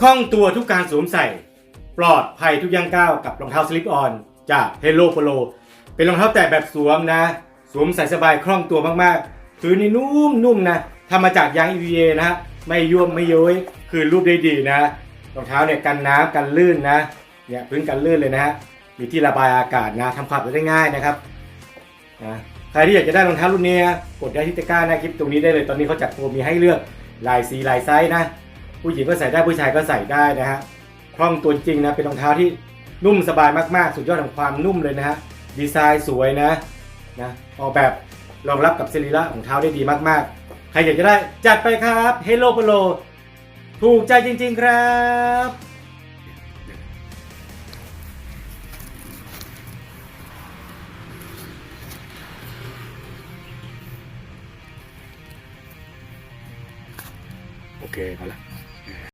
คล่องตัวทุกการสวมใส่ ปลอดภัยทุกย่างก้าวกับรองเท้าสลิปออนจาก Hello Polo เป็นรองเท้าแตะแบบสวมนะ สวมใส่สบายคล่องตัวมากๆพื้นนี่นุ่มๆนะทำมาจากยาง EVA นะฮะไม่ยวมไม่ย้อยคือรูปได้ดีนะรองเท้าเนี่ยกันน้ำกันลื่นนะเนี่ยพื้นกันลื่นเลยนะฮะมีที่ระบายอากาศนะทำความได้ง่ายนะครับนะใครที่อยากจะได้รองเท้ารุ่นนี้กดได้ที่ตะกร้าหนคลิปตรงนี้ได้เลยตอนนี้เขาจัดโปรมีให้เลือกหลายสีหลายไซส์นะ ผู้หญิงก็ใส่ได้ผู้ชายก็ใส่ได้นะฮะคล่องตัวจริงนะเป็นรองเท้าที่นุ่มสบายมากๆ สุดยอดของความนุ่มเลยนะฮะดีไซน์สวยนะนะออกแบบรองรับกับสรีระของเท้าได้ดีมากๆ ใครอยากจะได้จัดไปครับ Hello Polo ถูกใจจริง ๆครับโอเคพอละ